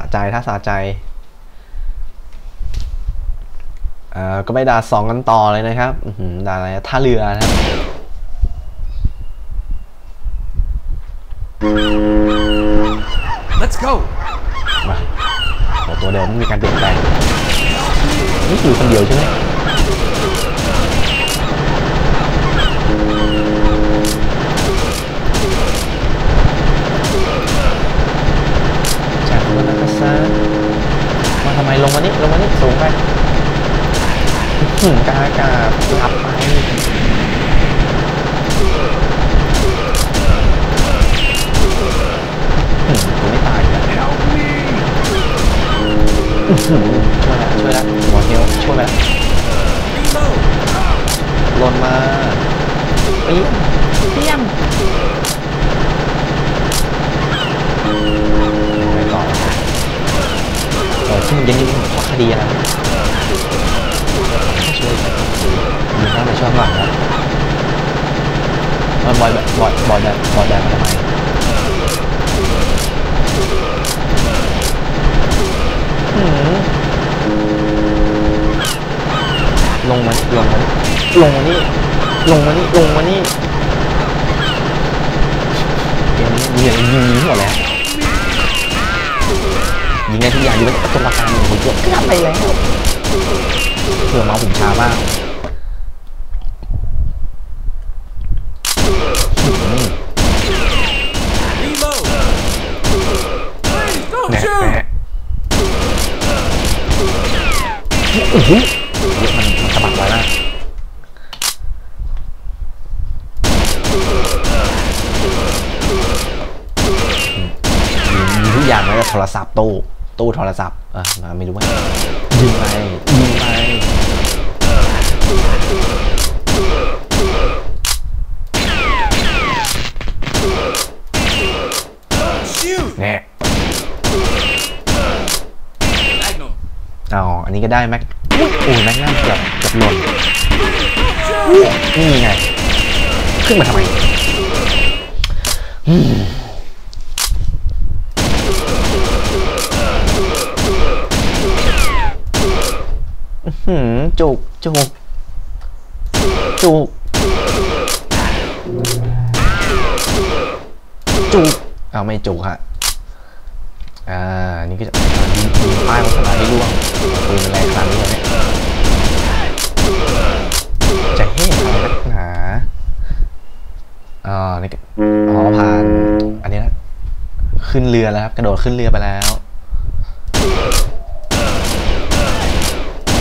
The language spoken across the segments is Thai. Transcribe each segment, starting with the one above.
ะใจถ้าสะใจเอ่อก็ไม่ด่าสองกันต่อเลยนะครับอื้อหือด่าอะไรท่าเรือนะครับ Let's go. มาโอ้ตัวเดิมไม่มีการเปลี่ยนแปลงนี่คือคนเดียวใช่ไหม ซะมาทำไมลงมานี่ลงมานี่สูงไปอื้อหือกากาหลับไปอื้อหือกูไม่ตายแล้วช่วยแล้วช่วยแล้วหมอเฮลช่วยแล้วลนมาเปี้ยงเปี้ยงไปต่อ เออซึ่งยังยังขอคดีอะไรช่วยมีข้างในช่วงหลังแล้วมันบอยแบบบอยบอยแบบบอยแบบทำไมลงมาลงมาลงมานี่ลงมานี่ลงมานี่เกมนี้ยิงยิงยิงหมดแล้ว ยิงได้ทุกอย่างยิงได้ตัวประกันผมเยอะก็ทำไปแล้วเผื่อมาผมช้ามากอืม Reload. Please don't แน่ shoot. แน่โอ้โหมันมันสะบัดไว้มากยิงทุกอย่างเลยโทรศัพท์ ตู้ตู้โทรศัพท์เออมาไม่รู้ว่ายิงไปยิงไป Shoot. แน่ Magnum. เอาอันนี้ก็ได้แม็กอุ๊ยโอ้ยแม็กนั่นเกือบเกือบหล่น Shoot. นี่ไง ขึ้นมาทำไม อืมจุกจุกจุกจุกเอาไม่จุกฮะอ่า นี่ก็จะยิงป้ายโฆษณาที่ร่วงปืนแรงขนาดนี้เลยเนี่ยจะเฮ่อะไรนักหนาอ่านี่ก็อ๋อผ่าน อันนี้นะ ขึ้นเรือแล้วครับ กระโดดขึ้นเรือไปแล้ว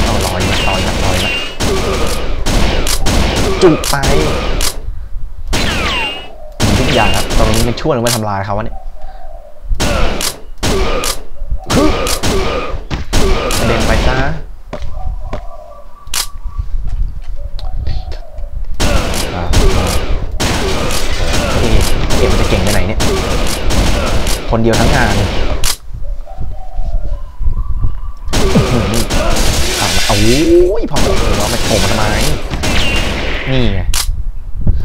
เอาลอยนะลอยนะลอยนะ จุกไปทุกอย่างครับตอนนี้มันช่วยหรือไม่ทำลายเขาวะเนี่ยกระเด็นไปซะเอ๊ะเอ๊ะมันจะเก่งไปไหนเนี่ย คนเดียวทั้งงานเอาละโอ้ยพอผมเอามาโถมมาทำไม นี่ไง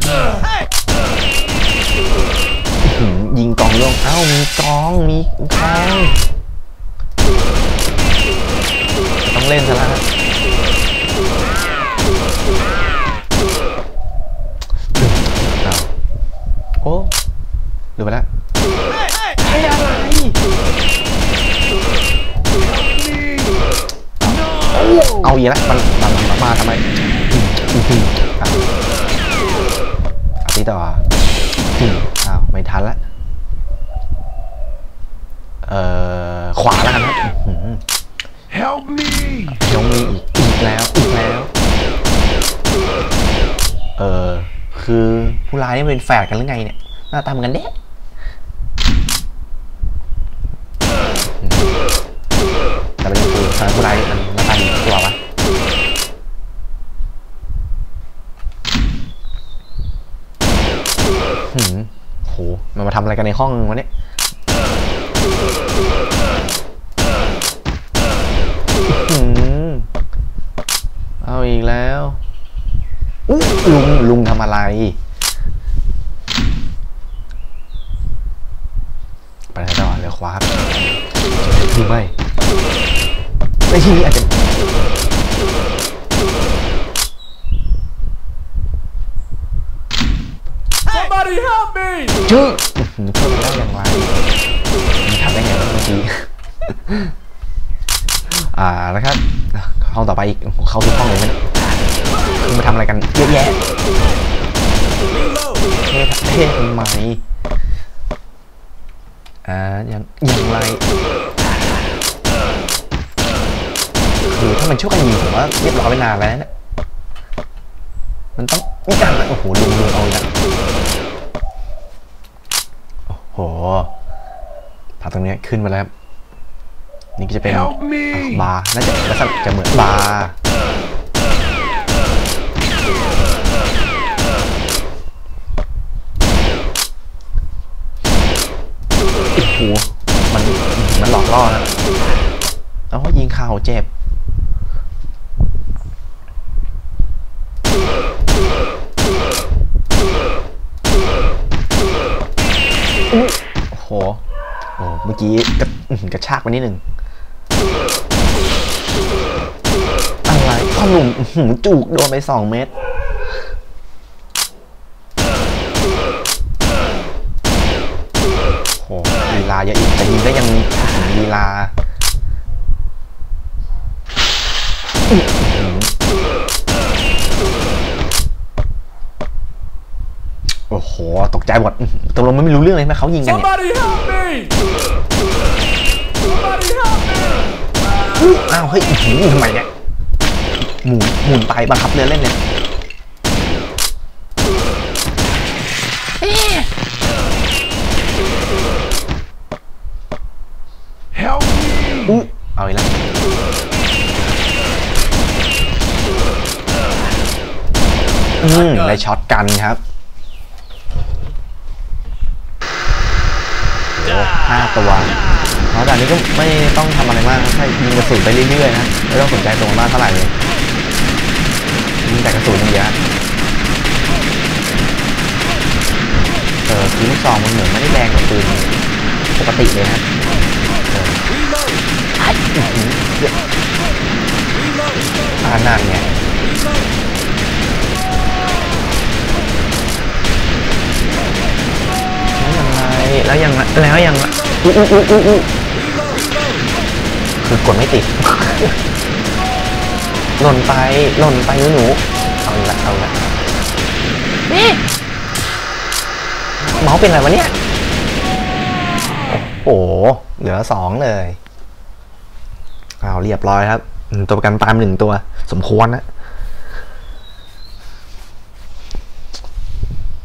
อื้อหือยิงกองล่วงเอ้ามีกองมีกองต้องเล่นซะแล้วอ้าวโอ้ดูไปแล้วไอ้อะไรเอาอีกแล้วมันมันมันมาทำไม อื้อหืออ้าวเอาตีต่ออืมอ้าวไม่ทันละเอ่อขวาแล้วกันครับอื้อหือ Help me. ยังมีอีกอีกแล้วอีกแล้วเออคือผู้ร้ายนี่เป็นแฝดกันหรือไงเนี่ยหน้าตาเหมือนกันเด้แต่ประเด็นคือทางผู้ร้ายมันหน้าตาดีกว่ตัววะ หืมโห มันมาทำอะไรกันในห้องวะเนี่ยอืมเอาอีกแล้วอุ๊ยลุง ลุงทำอะไร ไปต่อเรือขวาครับรือไม่ในที่นี้อาจจะ Somebody help me! ชื่ออื้อหือเพิ่มได้อย่างไรทำได้ไงวะเมื่อกี้อ่านะครับห้องต่อไปอีกเข้าทุกห้องเลยมันคือมาทำอะไรกันเยอะแยะเท่เท่ทำไมอ่าอยังอยังไรคือถ้ามันช่วยกันยิงผมว่าเรียบร้อยไปนานแล้วเนี่ย มันต้องมีการโอ้โหลุงลุงเอาอีกแล้วโอ้โหผักตรงเนี้ยขึ้นมาแล้วครับนี่ก็จะเป็น Help me! บาร์น่าจะลักษณะจะเหมือนบาร์โอ้โหมันมันหลอกล่อนะแล้วก็ยิงเข่าเจ็บ อุ๊ยโอ้โห โอ้เมื่อ กี้กระกระชากไปนิดหนึ่งอะไรพ่อหนุ่มจูกโดนไปสองเม็ดโหลีลาเยอะอีกแต่ยิงได้ยังลีลาอื้อหือ โอ้โห ตกใจหมดอื้อหือตกลงมันไม่รู้เรื่องเลยนะเขายิงกันเนี่ย Somebody help me! Somebody help me! อ้าว เฮ้ยอื้อหือทำไมเนี่ย หมุนหมุนไปบังคับเรือเล่นเลย Help me! อู้เอาอีกแล้วอืมได้ช็อตกันครับโอ้ ห้าตัวเพราะด่านนี้ก็ไม่ต้องทำอะไรมากแค่ยิงกระสุนไปเรื่อยๆนะไม่ต้องสนใจตรงมากเท่าไหร่เลยยิงแต่กระสุนอย่างเดียวเออคือลูกซองมันเหมือนไม่ได้แรงกว่าปืนปกติเลยฮะ Reload! อื้อหือเยอะ Reload! อ่านั่นไง แล้วยังไงแล้วยังแล้วยังอู้อู้อู้อู้อู้คือกดไม่ติดหล่นไปหล่นไปหนูหนูเอาอีกละเอาอีกละนี่เมาส์เป็นอะไรวะเนี่ยโอ้โหเหลือสองเลยเอาเรียบร้อยครับอืมตัวประกันตามหนึ่งตัว สมควรนะ